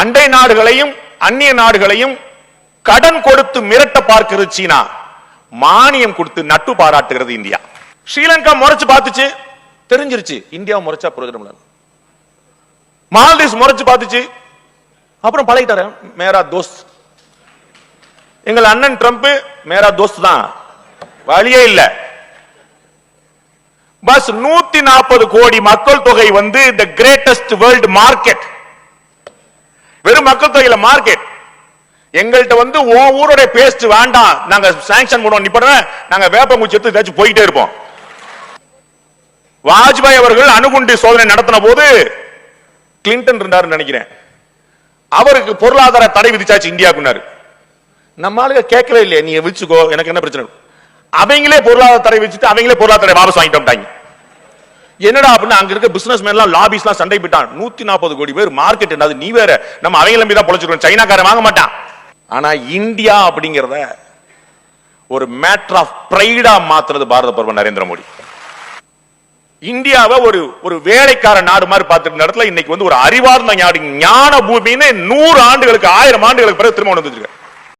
அண்டை நாடுகளையும் அந்நிய நாடுகளையும் கடன் கொடுத்து மிரட்ட பார்க்கிறது சீனா. மானியம் கொடுத்து நட்பு பாராட்டுகிறது இந்தியா. ஸ்ரீலங்கா முறைச்சு பார்த்துச்சு. தெரிஞ்சிருச்சு. இந்தியா முறைச்சா பிரயோஜனம் இல்லை. மால்தீவ்ஸ் முறைச்சு பார்த்துச்சு. அப்புறம் பழகிட்டாரு. மேரா தோஸ்த். எங்கள் அண்ணன் ட்ரம்ப் மேரா தோஸ்த் தான். வழியே இல்ல. பஸ் நூத்தி நாற்பது கோடி மக்கள் தொகை வந்து த கிரேட்டஸ்ட் வேர்ல்ட் மார்க்கெட் வெறும் மக்கள் தொகையில மார்க்கெட் எங்கள்கிட்ட வந்து உன் ஊருடைய பேஸ்ட் வேண்டாம். நாங்க சாங்ஷன் பண்ணுவோம் நீ பண்ணுற நாங்க வேப்பங்குச்சி எடுத்து ஏதாச்சும் போயிட்டே இருப்போம். வாஜ்பாய் அவர்கள் அணுகுண்டு சோதனை நடத்தின போது கிளின்டன் இருந்தாருன்னு நினைக்கிறேன். அவருக்கு பொருளாதார தடை விதிச்சாச்சு இந்தியாவுக்குன்னாரு. நம்ம ஆளுங்க கேட்கவே இல்லையே. நீ விழிச்சுக்கோ எனக்கு என்ன பிரச்சனை? அவங்களே பொருளாதார தடை விதிச்சுட்டு அவங்களே பொருளாதார தடை வாபஸ் வாங்கிட்டு வந்துட்டாங்க. என்னடா அப்படின்னு அங்க இருக்க பிசினஸ் மேன்லாம் லாபிஸ்லாம் சண்டை போயிட்டான் நூத்தி நாற்பது கோடி பேர் மார்க்கெட் என்னது? நீ வேற நம்ம அவங்க நம்பி தான் பொழைச்சிருக்கோம். சைனாக்காரன் வாங்க மாட்டான். ஆனா இந்தியா அப்படிங்கிறத ஒரு மேட்டர் ஆஃப் பிரைடா மாத்துறது பாரத பிரதமர் நரேந்திர மோடி. இந்தியாவை ஒரு ஒரு வேலைக்கார நாடு மாதிரி பார்த்துட்டு இடத்துல இன்னைக்கு வந்து ஒரு அறிவார்ந்த ஞான பூமின்னு நூறு ஆண்டுகளுக்கு ஆயிரம் ஆண்டுகளுக்கு பிறகு திரும்ப வந்து